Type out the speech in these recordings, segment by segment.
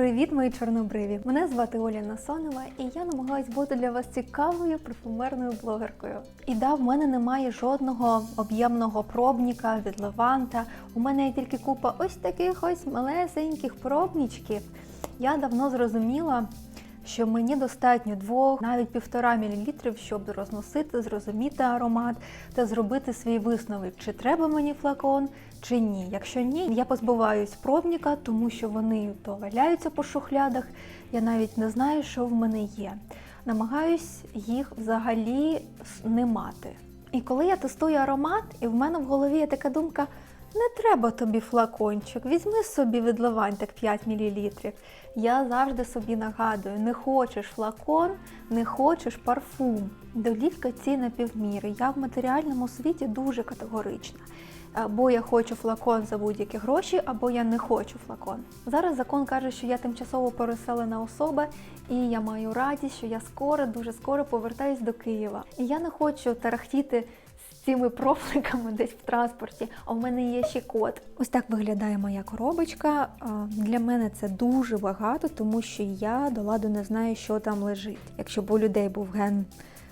Привіт, мої чорнобриві! Мене звати Оля Насонова, і я намагаюсь бути для вас цікавою парфумерною блогеркою. І да, в мене немає жодного об'ємного пробника від Леванта. У мене є тільки купа ось таких ось малесеньких пробнічків. Я давно зрозуміла, що мені достатньо двох, навіть півтора мілілітрів, щоб розносити, зрозуміти аромат та зробити свій висновок, чи треба мені флакон, чи ні. Якщо ні, я позбуваюсь пробника, тому що вони то валяються по шухлядах. Я навіть не знаю, що в мене є. Намагаюсь їх взагалі не мати. І коли я тестую аромат, і в мене в голові є така думка. Не треба тобі флакончик, візьми собі від Левантик 5 мл. Я завжди собі нагадую: не хочеш флакон, не хочеш парфум. Долівка ці на півміри. Я в матеріальному світі дуже категорична. Або я хочу флакон за будь-які гроші, або я не хочу флакон. Зараз закон каже, що я тимчасово переселена особа, і я маю радість, що я скоро, дуже скоро повертаюсь до Києва. І я не хочу тарахтіти цими профликами десь в транспорті. А в мене є ще код. Ось так виглядає моя коробочка. Для мене це дуже багато, тому що я до ладу не знаю, що там лежить. Якщо б у людей був ген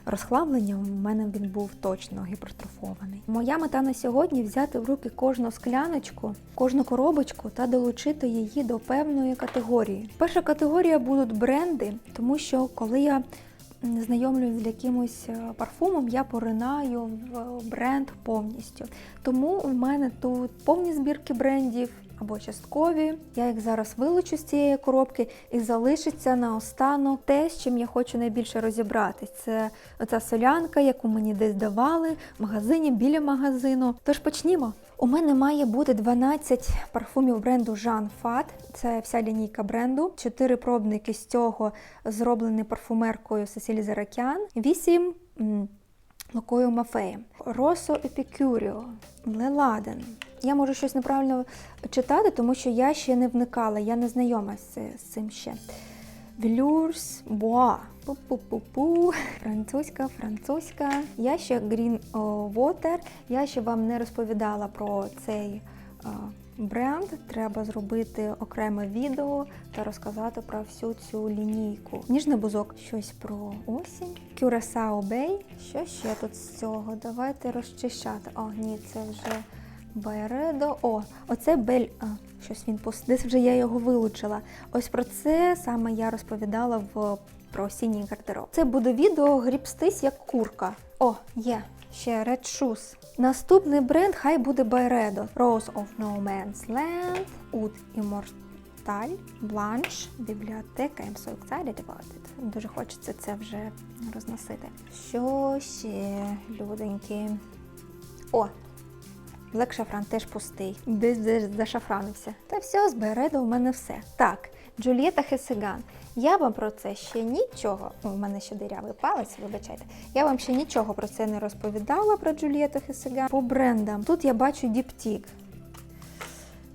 розхлаблення, у мене він був точно гіпертрофований. Моя мета на сьогодні взяти в руки кожну скляночку, кожну коробочку та долучити її до певної категорії. Перша категорія будуть бренди, тому що коли я знайомлюсь з якимось е, парфумом, я поринаю в бренд повністю. Тому в мене тут повні збірки брендів або часткові. Я їх зараз вилучу з цієї коробки і залишиться наостанок те, з чим я хочу найбільше розібратись. Це оця солянка, яку мені десь давали в магазині біля магазину. Тож почнімо. У мене має бути 12 парфумів бренду Jean Fat. Це вся лінійка бренду. Чотири пробники з цього зроблені парфумеркою Сесілі Заракян. Вісім м, локою Мафеєм. Росо Епікюріо, Леладен. Я можу щось неправильно читати, тому що я ще не вникала, я не знайома з, цим ще. Велюрс Боа. Пу-пу-пу-пу. Французька, французька. Я ще Green Water. Я ще вам не розповідала про цей бренд. Треба зробити окреме відео та розказати про всю цю лінійку. Ніжний бузок, щось про осінь. Curaçao Bay. Що ще тут з цього? Давайте розчищати. О, ні, це вже. Байредо. О, оце бель. А, щось він пос... Десь вже я його вилучила. Ось про це саме я розповідала в про осінній гардероб. Це буде відео грібстись як курка. О, є. Ще Red Shoes. Наступний бренд хай буде Байредо. Rose of No Man's Land, Oud Immortal, Blanche, бібліотека. I'm so excited about it. Дуже хочеться це вже розносити. Що ще, люденькі? О, Блек шафран теж пустий. Десь десь зашафранився. Та все, з Бередо у мене все. Так, Джульєта Хесеган. Я вам про це ще нічого. У мене ще дирявий палець, вибачайте. Я вам ще нічого про це не розповідала про Джульєту Хесеган. По брендам. Тут я бачу Діптік.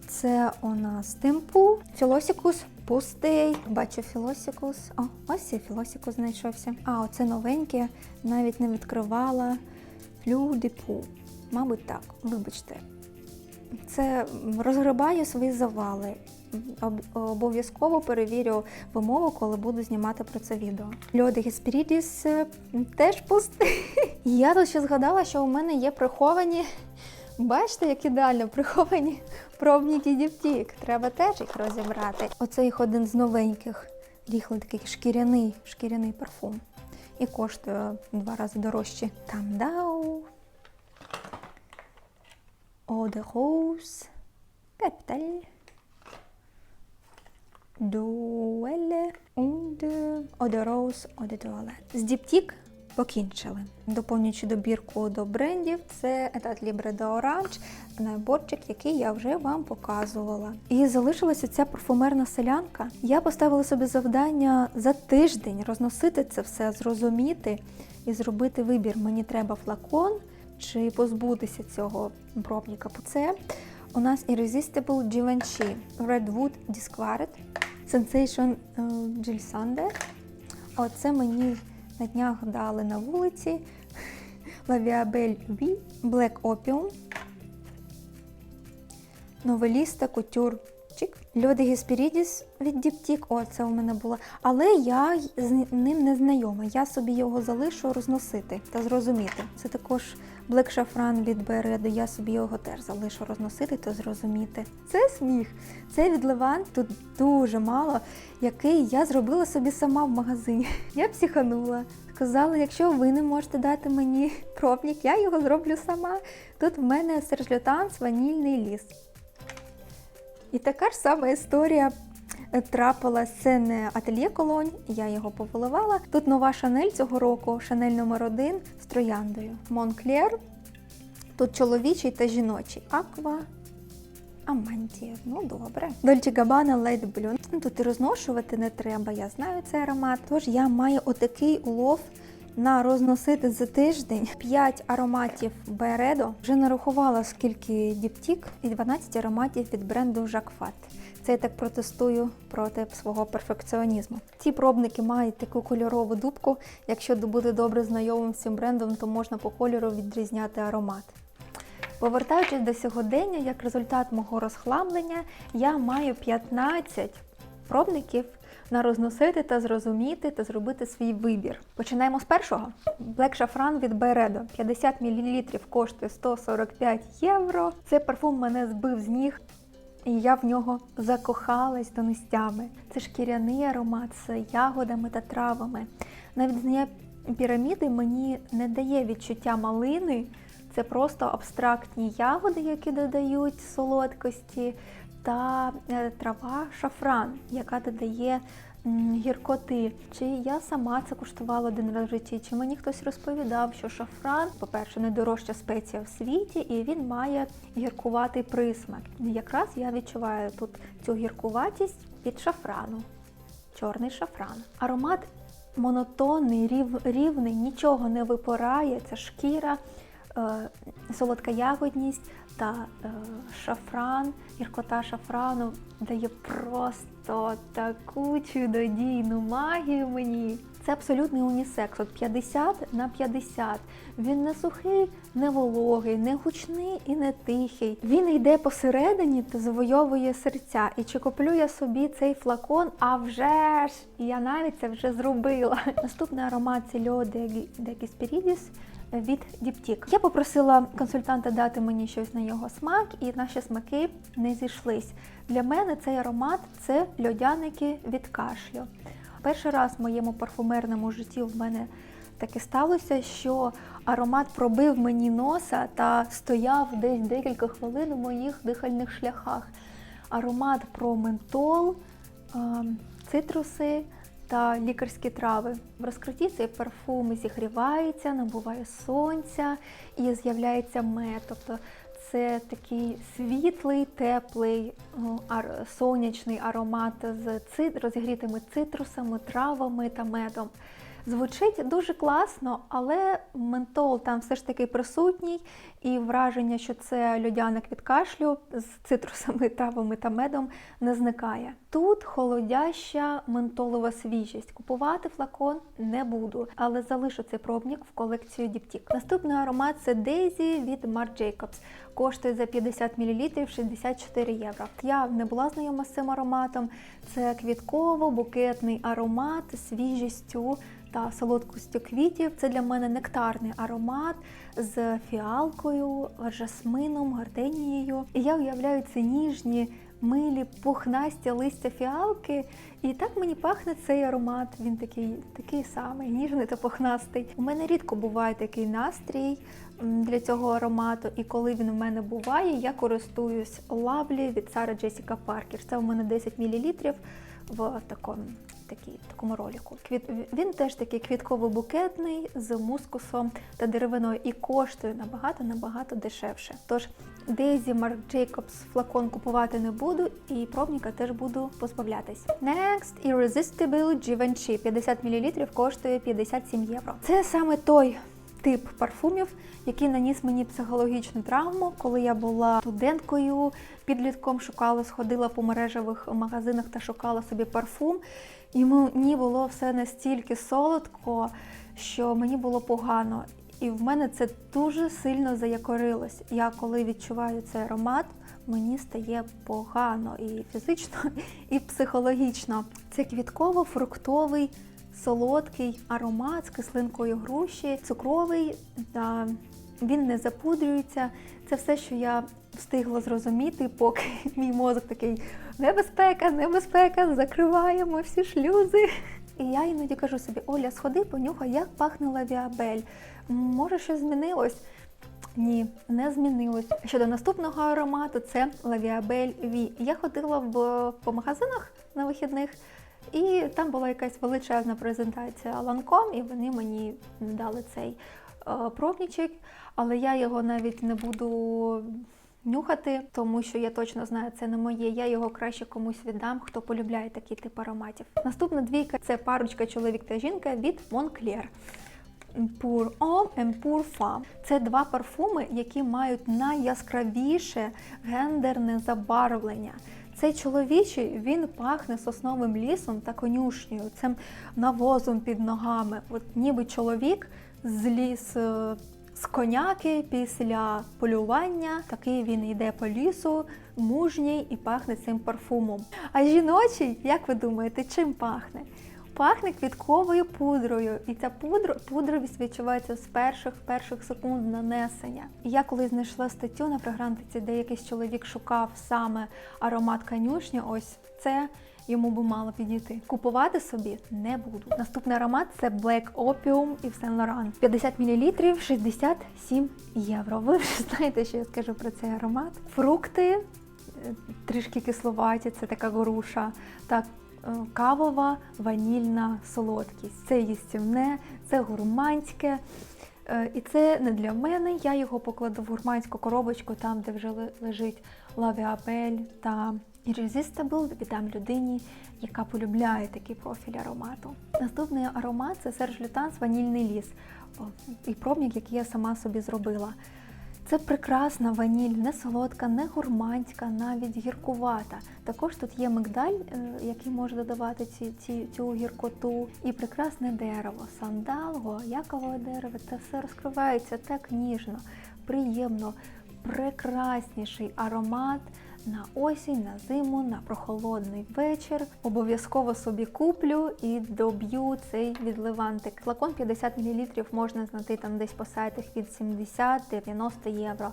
Це у нас Темпу, Філосікус, пустий. Бачу Філосікус. О, ось і Філосікус знайшовся. А, оце новеньке, навіть не відкривала. Флюдипу. Мабуть, так, вибачте. Це розгрибаю свої завали. Обов'язково перевірю вимову, коли буду знімати про це відео. Льоди Геспірідіс е, теж пустий. Я тут ще згадала, що у мене є приховані. Бачите, як ідеально приховані пробники дівтік. Треба теж їх розібрати. Оце їх один з новеньких. Ріхлий такий шкіряний, шкіряний парфум. І коштує в два рази дорожче. Там дау. De rose, Capital, Дуеле, und de rose, de. З Діптік покінчили. Доповнюючи добірку до брендів, це Etat Libre de Orange, наборчик, який я вже вам показувала. І залишилася ця парфумерна селянка. Я поставила собі завдання за тиждень розносити це все, зрозуміти і зробити вибір. Мені треба флакон чи позбутися цього пробника. Це у нас Irresistible Givenchy Redwood Disquaret Sensation е, Jill Sander. Оце мені на днях дали на вулиці Viabelle V Black Opium Новеліста Couture Chic Льоди Гесперідіс від Діптік, о, це у мене було. Але я з ним не знайома. Я собі його залишу розносити та зрозуміти. Це також Black Шафран від Береду. Я собі його теж залишу розносити та зрозуміти. Це сміх. Це від Левант. Тут дуже мало, який я зробила собі сама в магазині. Я психанула. Сказала, якщо ви не можете дати мені пробник, я його зроблю сама. Тут в мене Сержлютанс ванільний ліс. І така ж сама історія трапилась. Це не ательє колонь, я його повиливала. Тут нова Шанель цього року, Шанель номер 1 з трояндою. Монклер. Тут чоловічий та жіночий. Аква. Амантія, ну добре. Дольче Габана Light Blue. Ну, Тут і розношувати не треба, я знаю цей аромат. Тож я маю отакий улов на розносити за тиждень 5 ароматів Бередо. Вже нарахувала скільки діптік і 12 ароматів від бренду Жакфат. Це я так протестую проти свого перфекціонізму. Ці пробники мають таку кольорову дубку. Якщо бути добре знайомим з цим брендом, то можна по кольору відрізняти аромат. Повертаючись до сьогодення, як результат мого розхламлення, я маю 15 пробників на розносити та зрозуміти та зробити свій вибір. Починаємо з першого. Black Шафран від Байредо. 50 мл коштує 145 євро. Цей парфум мене збив з ніг. І я в нього закохалась до нестями. Це шкіряний аромат з ягодами та травами. Навіть знання піраміди мені не дає відчуття малини. Це просто абстрактні ягоди, які додають солодкості, та е, трава шафран, яка додає гіркоти. Чи я сама це куштувала один раз в житті, чи мені хтось розповідав, що шафран, по-перше, найдорожча спеція в світі, і він має гіркуватий присмак. Якраз я відчуваю тут цю гіркуватість від шафрану, чорний шафран. Аромат монотонний, рів, рівний, нічого не випирає, це шкіра, е, солодка ягодність та е, шафран, гіркота шафрану дає просто таку чудодійну магію мені. Це абсолютний унісекс, от 50 на 50. Він не сухий, не вологий, не гучний і не тихий. Він йде посередині та завойовує серця. І чи куплю я собі цей флакон? А вже ж! Я навіть це вже зробила. Наступний аромат це Льо де від Діптік. Я попросила консультанта дати мені щось на його смак, і наші смаки не зійшлись. Для мене цей аромат це льодяники від кашлю. Перший раз в моєму парфумерному житті в мене таке сталося, що аромат пробив мені носа та стояв десь декілька хвилин у моїх дихальних шляхах. Аромат про ментол, ем, цитруси та лікарські трави. В розкритті цей парфум зігрівається, набуває сонця і з'являється мед. Тобто це такий світлий, теплий, ну, сонячний аромат з розігрітими цитрусами, травами та медом. Звучить дуже класно, але ментол там все ж таки присутній, і враження, що це льодяник від кашлю з цитрусами, травами та медом не зникає. Тут холодяща ментолова свіжість. Купувати флакон не буду, але залишу цей пробник в колекцію Діптік. Наступний аромат це Daisy від Marc Jacobs. Коштує за 50 мл 64 євро. Я не була знайома з цим ароматом. Це квітково-букетний аромат з свіжістю та солодкістю квітів. Це для мене нектарний аромат з фіалкою, жасмином, гарденією. І я уявляю ці ніжні, милі, пухнасті листя фіалки. І так мені пахне цей аромат. Він такий, такий самий, ніжний та пухнастий. У мене рідко буває такий настрій для цього аромату. І коли він в мене буває, я користуюсь лавлі від Сара Джесіка Паркер. Це у мене 10 мл в такому, такій, такому ролику. Квіт, він теж такий квітково-букетний з мускусом та деревиною і коштує набагато набагато дешевше. Тож Daisy Marc Jacobs флакон купувати не буду і пробника теж буду позбавлятись. Next Irresistible Givenchy 50 мл коштує 57 євро. Це саме той тип парфумів, який наніс мені психологічну травму, коли я була студенткою, підлітком шукала, сходила по мережевих магазинах та шукала собі парфум. І мені було все настільки солодко, що мені було погано. І в мене це дуже сильно заякорилось. Я коли відчуваю цей аромат, мені стає погано і фізично, і психологічно. Це квітково-фруктовий солодкий аромат з кислинкою груші, цукровий, та він не запудрюється. Це все, що я встигла зрозуміти, поки мій мозок такий небезпека, небезпека, закриваємо всі шлюзи. І я іноді кажу собі, Оля, сходи, понюхай, як пахне лавіабель. Може, щось змінилось? Ні, не змінилось. Щодо наступного аромату, це лавіабель Ві. Я ходила в, по магазинах на вихідних, і там була якась величезна презентація Ланком, і вони мені дали цей е, пробничок, але я його навіть не буду нюхати, тому що я точно знаю, це не моє. Я його краще комусь віддам, хто полюбляє такий тип ароматів. Наступна двійка це парочка чоловік та жінка від Moncler. Pour Homme and Pour Femme. Це два парфуми, які мають найяскравіше гендерне забарвлення. Цей чоловічий він пахне сосновим лісом та конюшнею, цим навозом під ногами. От ніби чоловік зліз е, з коняки після полювання. Такий він йде по лісу, мужній і пахне цим парфумом. А жіночий, як ви думаєте, чим пахне? Пахне квітковою пудрою, і ця пудра, пудровість відчувається з перших перших секунд нанесення. Я коли знайшла статтю на програмці, де якийсь чоловік шукав саме аромат конюшні, ось це йому би мало підійти. Купувати собі не буду. Наступний аромат це Black Opium і Saint Laurent. 50 мл 67 євро. Ви вже знаєте, що я скажу про цей аромат. Фрукти е, трішки кисловаті, це така горуша. Так, кавова ванільна солодкість. Це їстівне, це гурманське. Е, І це не для мене. Я його покладу в гурманську коробочку, там, де вже лежить лавіабель та Irresistible, віддам людині, яка полюбляє такий профіль аромату. Наступний аромат це Серж Лютанс ванільний ліс. І пробник, який я сама собі зробила. Це прекрасна ваніль, не солодка, не гурманська, навіть гіркувата. Також тут є мигдаль, е, який може додавати ці, ці, цю гіркоту, і прекрасне дерево, сандал, гуаякове дерево. Це все розкривається так ніжно, приємно, прекрасніший аромат на осінь, на зиму, на прохолодний вечір. Обов'язково собі куплю і доб'ю цей відливантик. Флакон 50 мл можна знайти там десь по сайтах від 70-90 євро.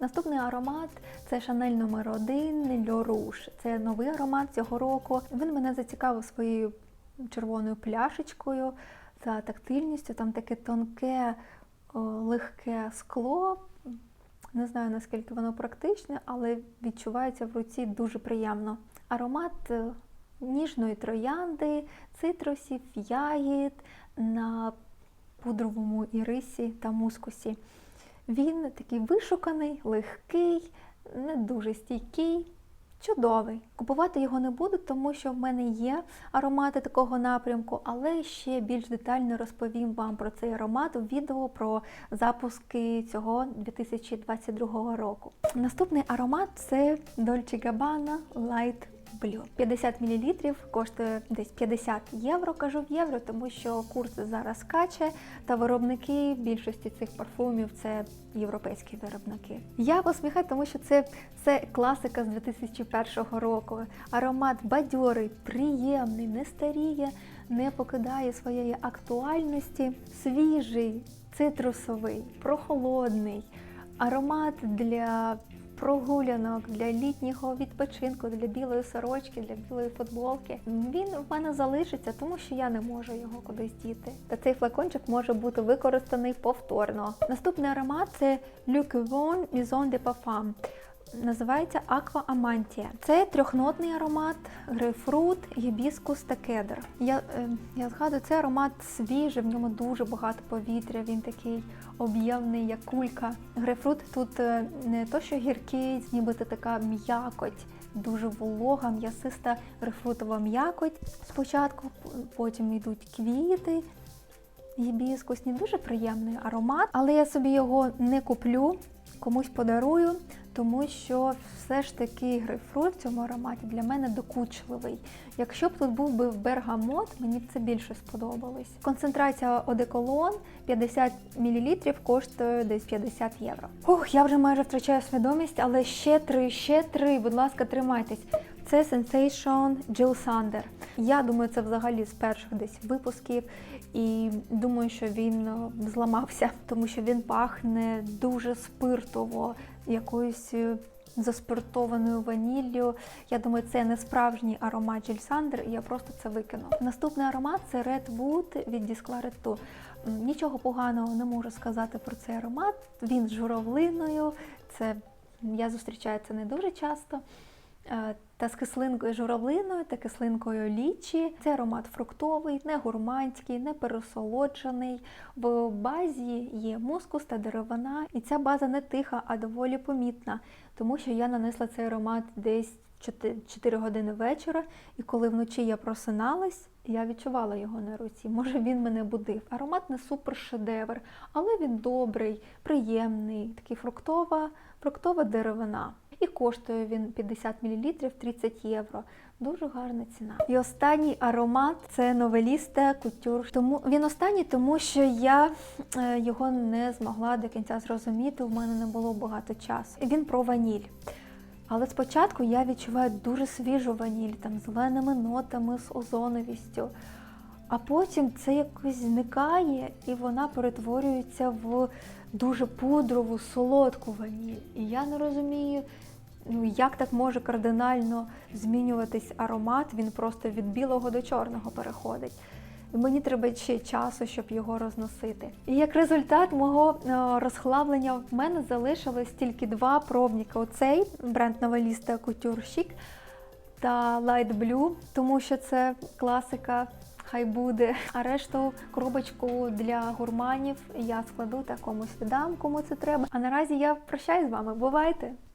Наступний аромат це Шанель номер 1 Le Rouge. Це новий аромат цього року. Він мене зацікавив своєю червоною пляшечкою та тактильністю. Там таке тонке, легке скло. Не знаю наскільки воно практичне, але відчувається в руці дуже приємно. Аромат е, ніжної троянди, цитрусів, ягід на пудровому ірисі та мускусі. Він такий вишуканий, легкий, не дуже стійкий, чудовий. Купувати його не буду, тому що в мене є аромати такого напрямку, але ще більш детально розповім вам про цей аромат у відео про запуски цього 2022 року. Наступний аромат це Dolce Gabbana Light Blue. 50 мл коштує десь 50 євро, кажу в євро, тому що курс зараз скаче, та виробники більшості цих парфумів це європейські виробники. Я посміхаю, тому що це, це класика з 2001 року. Аромат бадьорий, приємний, не старіє, не покидає своєї актуальності, свіжий, цитрусовий, прохолодний. Аромат для прогулянок, для літнього відпочинку, для білої сорочки, для білої футболки. Він в мене залишиться, тому що я не можу його кудись діти. Та цей флакончик може бути використаний повторно. Наступний аромат це Luc Von Maison de Parfum. Називається Aqua Amantia. Це трьохнотний аромат, грейпфрут, гібіскус та кедр. Я, е, я згадую, це аромат свіжий, в ньому дуже багато повітря, він такий об'ємний, як кулька. Грейпфрут тут е, не то, що гіркий, нібито така м'якоть, дуже волога, м'ясиста грейпфрутова м'якоть. Спочатку, потім йдуть квіти, гібіскусні, дуже приємний аромат, але я собі його не куплю, комусь подарую, тому що все ж таки грейпфрут в цьому ароматі для мене докучливий. Якщо б тут був би бергамот, мені б це більше сподобалось. Концентрація одеколон 50 мл коштує десь 50 євро. Ох, я вже майже втрачаю свідомість, але ще три, ще три, будь ласка, тримайтесь. Це Sensation Jill Sander. Я думаю, це взагалі з перших десь випусків, і думаю, що він е, зламався, тому що він пахне дуже спиртово, якоюсь е, заспиртованою ваніллю. Я думаю, це не справжній аромат Sander, і я просто це викину. Наступний аромат це Red Wood від Disclaret 2. Нічого поганого не можу сказати про цей аромат. Він з журавлиною. Це я зустрічаю це не дуже часто. Та з кислинкою журавлиною та кислинкою лічі. Це аромат фруктовий, не гурманський, не пересолоджений. В базі є мускус та деревина, і ця база не тиха, а доволі помітна, тому що я нанесла цей аромат десь 4 години вечора, і коли вночі я просиналась, я відчувала його на руці. Може, він мене будив. Аромат не супер шедевр, але він добрий, приємний, такий фруктова, фруктова деревина. І коштує він 50 мл 30 євро. Дуже гарна ціна. І останній аромат це новеліста кутюр. Тому він останній, тому що я е, його не змогла до кінця зрозуміти. У мене не було багато часу. Він про ваніль. Але спочатку я відчуваю дуже свіжу ваніль, там зеленими нотами, з озоновістю. А потім це якось зникає і вона перетворюється в дуже пудрову, солодку ваніль. І я не розумію, ну як так може кардинально змінюватись аромат, він просто від білого до чорного переходить. І мені треба ще часу, щоб його розносити. І як результат мого е, розхлаблення в мене залишилось тільки два пробника: оцей бренд Новеліста Chic та Light Blue, тому що це класика. Хай буде. А решту коробочку для гурманів я складу та комусь віддам, кому це треба. А наразі я прощаюсь з вами. Бувайте!